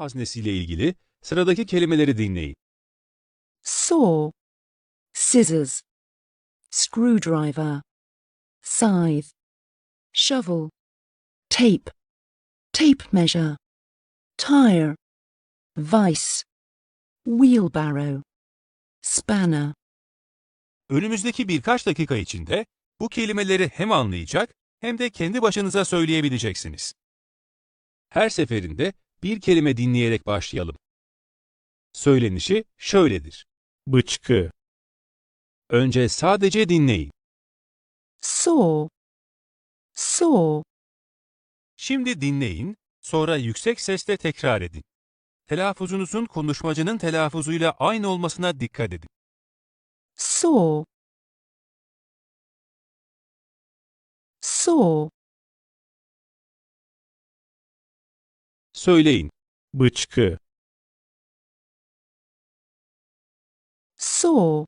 haznesiyle ilgili sıradaki kelimeleri dinleyin. saw, scissors, screwdriver, scythe, shovel, tape, tape measure, tire, vice, wheelbarrow, spanner. Önümüzdeki birkaç dakika içinde bu kelimeleri hem anlayacak hem de kendi başınıza söyleyebileceksiniz. Her seferinde bir kelime dinleyerek başlayalım. Söylenişi şöyledir. bıçkı, Önce sadece dinleyin. saw, saw, Şimdi dinleyin, sonra yüksek sesle tekrar edin. Telaffuzunuzun konuşmacının telaffuzuyla aynı olmasına dikkat edin. saw, saw, Söyleyin. bıçkı, saw,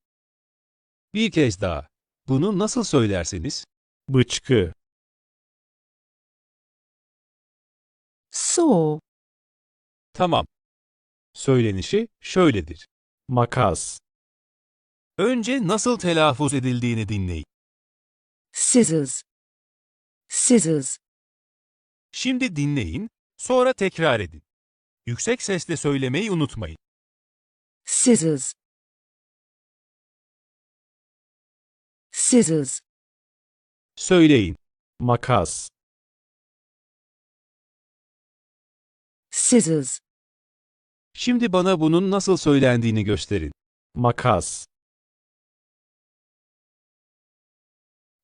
Bir kez daha. Bunu nasıl söylersiniz? bıçkı, saw, Tamam. Söylenişi şöyledir. makas, Önce nasıl telaffuz edildiğini dinleyin. scissors, scissors, Şimdi dinleyin, sonra tekrar edin. Yüksek sesle söylemeyi unutmayın. scissors, scissors, Söyleyin. makas, scissors, Şimdi bana bunun nasıl söylendiğini gösterin. makas,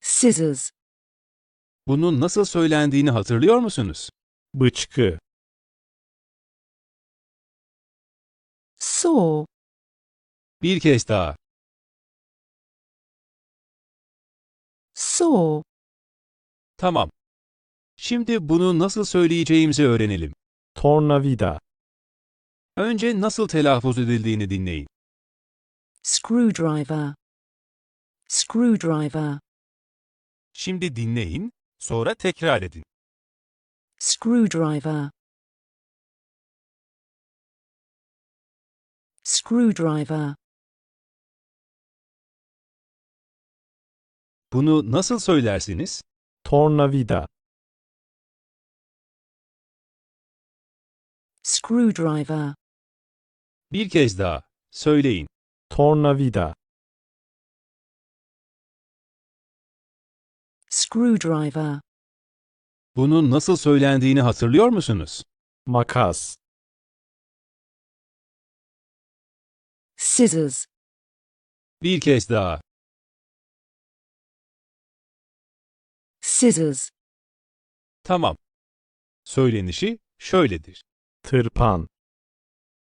scissors, Bunun nasıl söylendiğini hatırlıyor musunuz? Bıçkı, saw, Bir kez daha. saw, Tamam. Şimdi bunu nasıl söyleyeceğimizi öğrenelim. tornavida, Önce nasıl telaffuz edildiğini dinleyin. screwdriver, screwdriver, Şimdi dinleyin, sonra tekrar edin. Screwdriver, screwdriver, Bunu nasıl söylersiniz? tornavida, screwdriver, Bir kez daha. Söyleyin. tornavida, screwdriver, Bunun nasıl söylendiğini hatırlıyor musunuz? makas, scissors, Bir kez daha. scissors, Tamam. Söylenişi şöyledir. tırpan,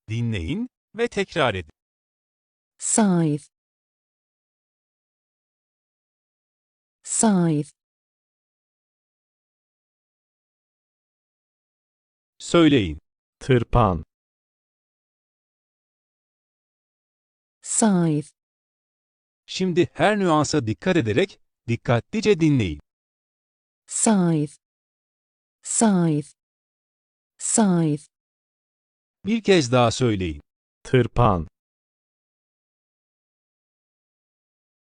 Dinleyin ve tekrar edin. scythe, scythe, Söyleyin. tırpan, scythe, Şimdi her nüansa dikkat ederek dikkatlice dinleyin. scythe, scythe, scythe, Bir kez daha söyleyin. tırpan,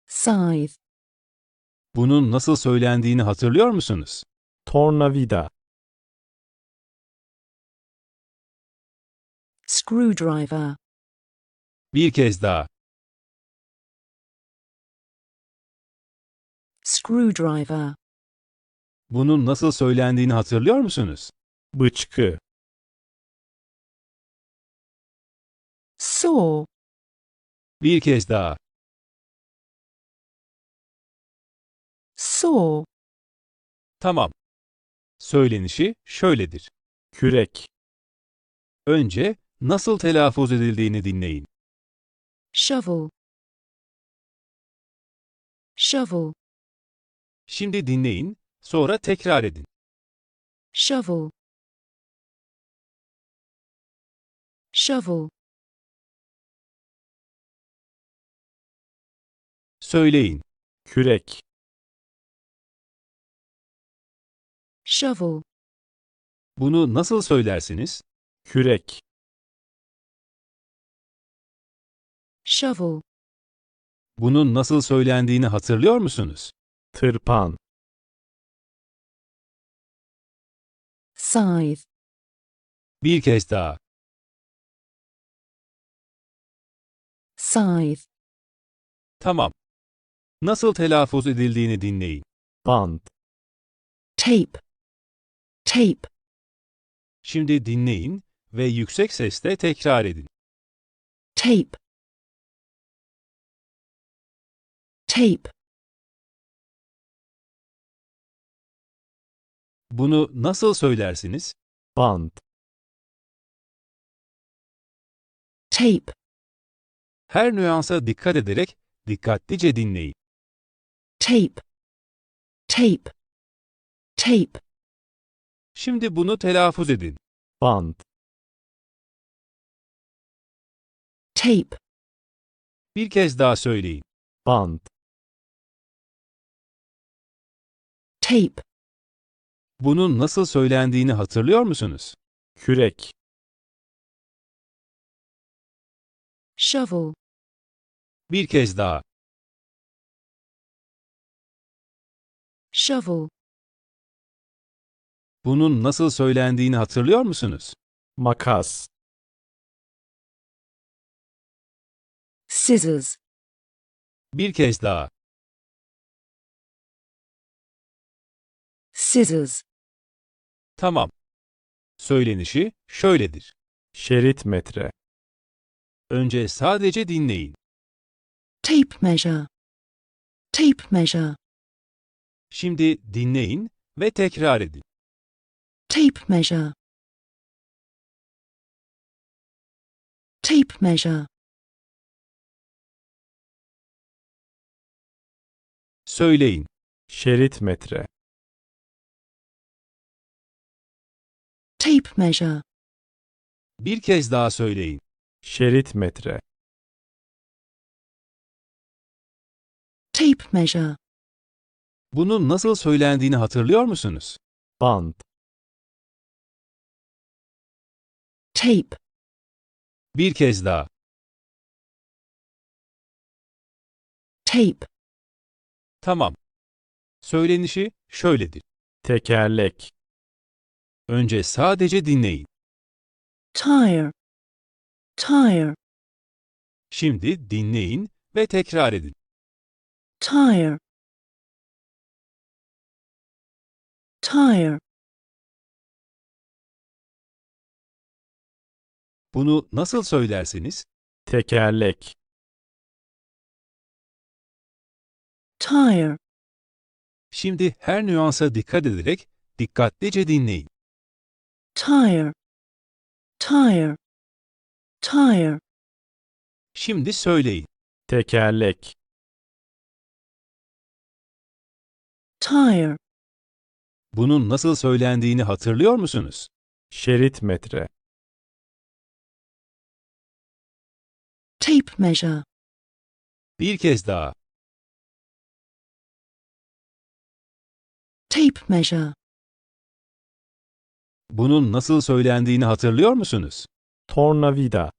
scythe, Bunun nasıl söylendiğini hatırlıyor musunuz? tornavida, screwdriver, Bir kez daha. screwdriver, Bunun nasıl söylendiğini hatırlıyor musunuz? bıçkı, saw, Bir kez daha. saw, Tamam. Söylenişi şöyledir. kürek, Önce nasıl telaffuz edildiğini dinleyin. shovel, shovel, Şimdi dinleyin, sonra tekrar edin. shovel, shovel, Söyleyin. kürek, shovel, Bunu nasıl söylersiniz? Kürek. Shovel, Bunun nasıl söylendiğini hatırlıyor musunuz? Tırpan. scythe, Bir kez daha. scythe, Tamam. Nasıl telaffuz edildiğini dinleyin. Bant. tape, tape, Şimdi dinleyin ve yüksek sesle tekrar edin. tape, tape, Bunu nasıl söylersiniz? Bant. tape, Her nüansa dikkat ederek dikkatlice dinleyin. tape, tape, tape, Şimdi bunu telaffuz edin. Bant. tape, Bir kez daha söyleyin. Bant. Tape, Bunun nasıl söylendiğini hatırlıyor musunuz? Kürek. shovel, Bir kez daha. shovel, Bunun nasıl söylendiğini hatırlıyor musunuz? Makas. scissors, Bir kez daha. Scissors, Tamam. Söylenişi şöyledir. Şerit metre. Önce sadece dinleyin. tape measure, tape measure, Şimdi dinleyin ve tekrar edin. tape measure, tape measure, Söyleyin. Şerit metre. Tape measure, Bir kez daha söyleyin. Şerit metre. tape measure, Bunun nasıl söylendiğini hatırlıyor musunuz? Bant. tape, Bir kez daha. tape, Tamam. Söylenişi şöyledir. Tekerlek. Önce sadece dinleyin. tire, tire, Şimdi dinleyin ve tekrar edin. tire, tire, Bunu nasıl söylersiniz? Tekerlek. tire, Şimdi her nüansa dikkat ederek dikkatlice dinleyin. Tire, tire, tire, Şimdi söyleyin. Tekerlek. tire, Bunun nasıl söylendiğini hatırlıyor musunuz? Şerit metre. tape measure, Bir kez daha. tape measure, Bunun nasıl söylendiğini hatırlıyor musunuz? Tornavida.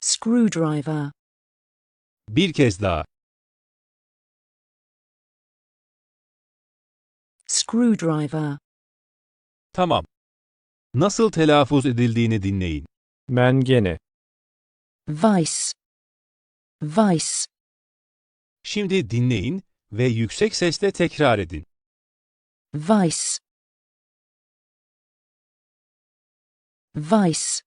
screwdriver, Bir kez daha. screwdriver, Tamam. Nasıl telaffuz edildiğini dinleyin. Mengene. vice, vice, Şimdi dinleyin ve yüksek sesle tekrar edin. Vice, vice,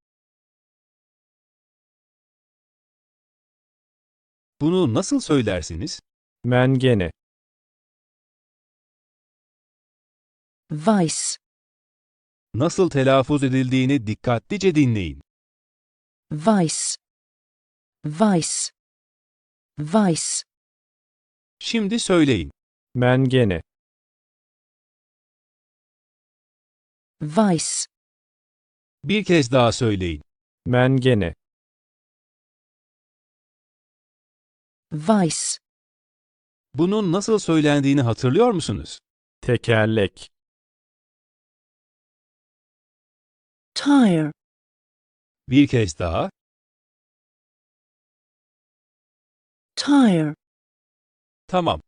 Bunu nasıl söylersiniz? Mengene. vice, Nasıl telaffuz edildiğini dikkatlice dinleyin. vice, vice, vice, Şimdi söyleyin. Mengene. Vice, Bir kez daha söyleyin. Mengene. vice, Bunun nasıl söylendiğini hatırlıyor musunuz? Tekerlek. tire, Bir kez daha. tire, Tamam.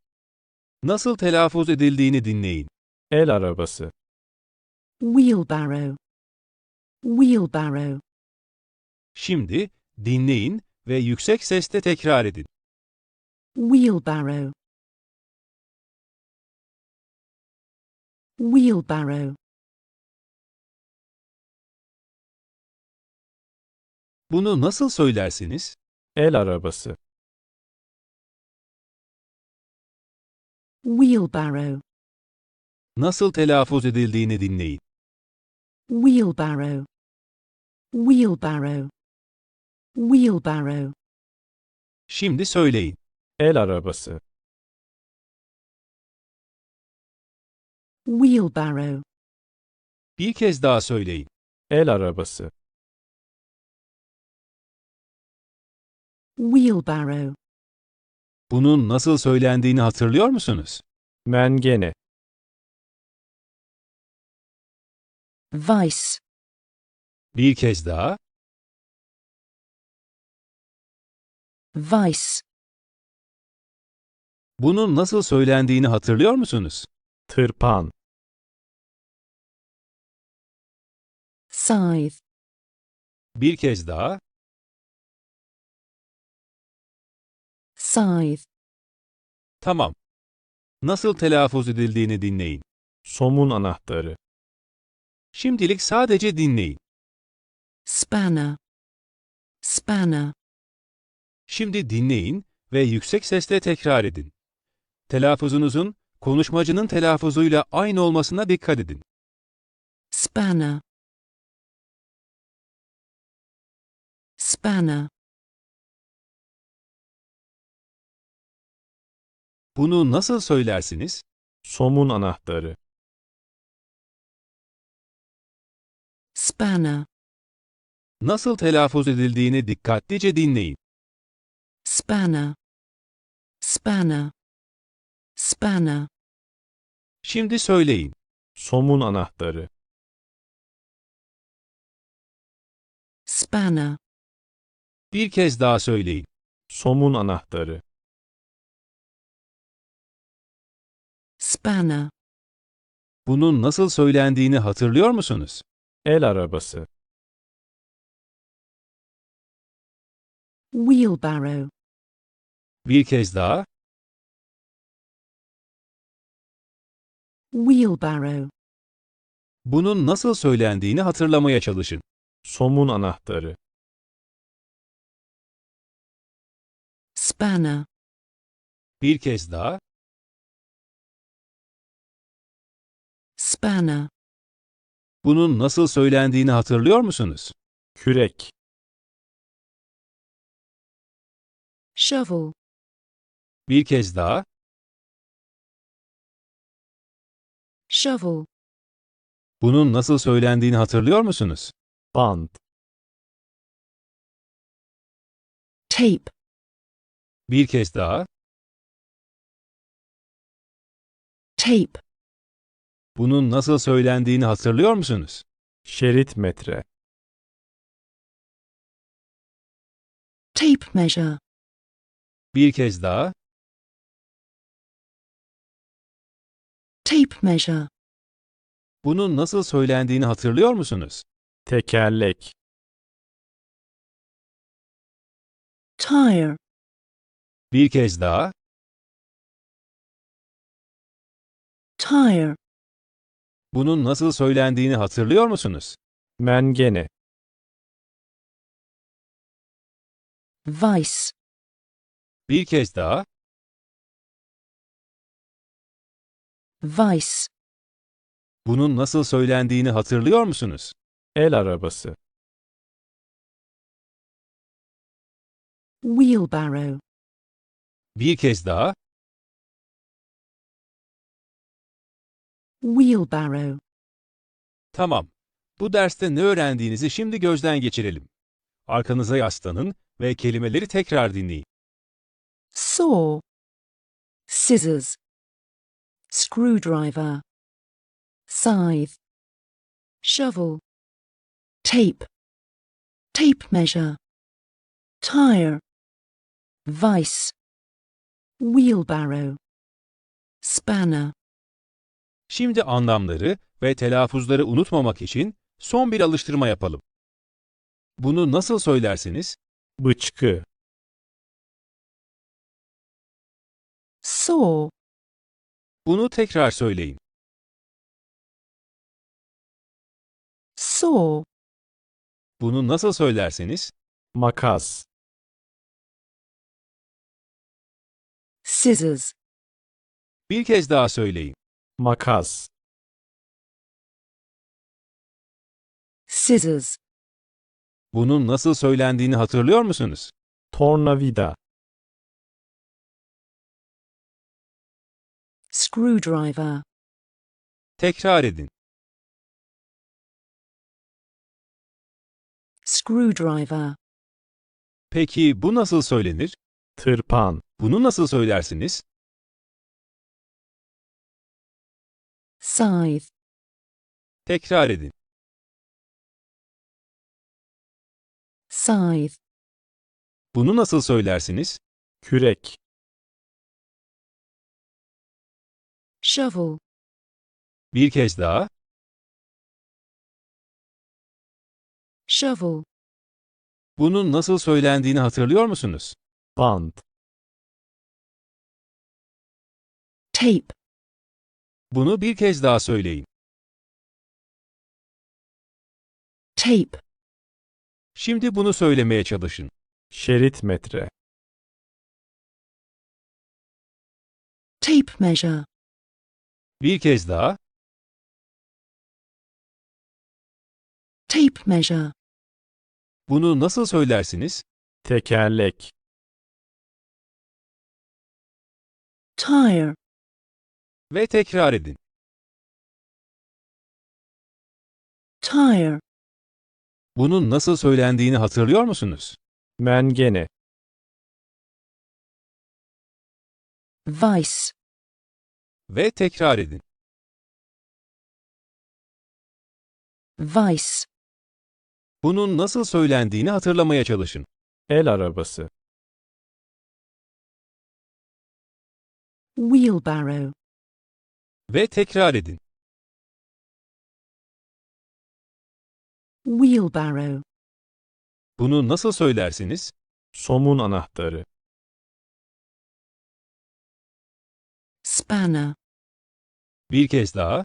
Nasıl telaffuz edildiğini dinleyin. El arabası. Wheelbarrow, wheelbarrow, Şimdi dinleyin ve yüksek sesle tekrar edin. wheelbarrow, wheelbarrow, Bunu nasıl söylersiniz? El arabası. wheelbarrow, Nasıl telaffuz edildiğini dinleyin. Wheelbarrow, wheelbarrow, wheelbarrow, Şimdi söyleyin. El arabası. wheelbarrow, Bir kez daha söyleyin. El arabası. wheelbarrow, Bunun nasıl söylendiğini hatırlıyor musunuz? Mengene. Vice, Bir kez daha. vice, Bunun nasıl söylendiğini hatırlıyor musunuz? Tırpan. scythe, Bir kez daha. scythe, Tamam. Nasıl telaffuz edildiğini dinleyin. Somun anahtarı. Şimdilik sadece dinleyin. spanner, spanner, Şimdi dinleyin ve yüksek sesle tekrar edin. Telaffuzunuzun konuşmacının telaffuzuyla aynı olmasına dikkat edin. spanner, spanner, Bunu nasıl söylersiniz? Somun anahtarı. Spanner, Nasıl telaffuz edildiğini dikkatlice dinleyin. spanner, spanner, spanner, Şimdi söyleyin. Somun anahtarı. spanner, Bir kez daha söyleyin. Somun anahtarı. spanner, Bunun nasıl söylendiğini hatırlıyor musunuz? El arabası. wheelbarrow, Bir kez daha. wheelbarrow, Bunun nasıl söylendiğini hatırlamaya çalışın. Somun anahtarı. spanner, Bir kez daha. spanner, Bunun nasıl söylendiğini hatırlıyor musunuz? Kürek. shovel, Bir kez daha. shovel, Bunun nasıl söylendiğini hatırlıyor musunuz? Bant. tape, Bir kez daha. tape, Bunun nasıl söylendiğini hatırlıyor musunuz? Şerit metre. tape measure, Bir kez daha. tape measure, Bunun nasıl söylendiğini hatırlıyor musunuz? Tekerlek. tire, Bir kez daha. tire, Bunun nasıl söylendiğini hatırlıyor musunuz? Mengene. vice, Bir kez daha. vice, Bunun nasıl söylendiğini hatırlıyor musunuz? El arabası. wheelbarrow, Bir kez daha. Wheelbarrow, Tamam. Bu derste ne öğrendiğinizi şimdi gözden geçirelim. Arkanıza yaslanın ve kelimeleri tekrar dinleyin. saw, scissors, screwdriver, scythe, shovel, tape, tape measure, tire, vice, wheelbarrow, spanner, Şimdi anlamları ve telaffuzları unutmamak için son bir alıştırma yapalım. Bunu nasıl söylersiniz? Bıçkı. saw, Bunu tekrar söyleyin. saw, Bunu nasıl söylerseniz? Makas. scissors, Bir kez daha söyleyin. Makas. scissors, Bunun nasıl söylendiğini hatırlıyor musunuz? Tornavida. screwdriver, Tekrar edin. screwdriver, Peki bu nasıl söylenir? Tırpan. Bunu nasıl söylersiniz? Scythe, Tekrar edin. scythe, Bunu nasıl söylersiniz? Kürek. shovel, Bir kez daha. shovel, Bunun nasıl söylendiğini hatırlıyor musunuz? Bant. tape, Bunu bir kez daha söyleyin. tape, Şimdi bunu söylemeye çalışın. Şerit metre. tape measure, Bir kez daha. tape measure, Bunu nasıl söylersiniz? Tekerlek. tire, Ve tekrar edin. tire, Bunun nasıl söylendiğini hatırlıyor musunuz? Mengene. vice, Ve tekrar edin. vice, Bunun nasıl söylendiğini hatırlamaya çalışın. El arabası. wheelbarrow, Ve tekrar edin. wheelbarrow, Bunu nasıl söylersiniz? Somun anahtarı. spanner, Bir kez daha.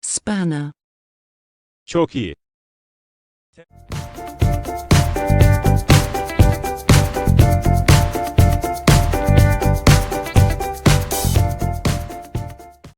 spanner. Çok iyi.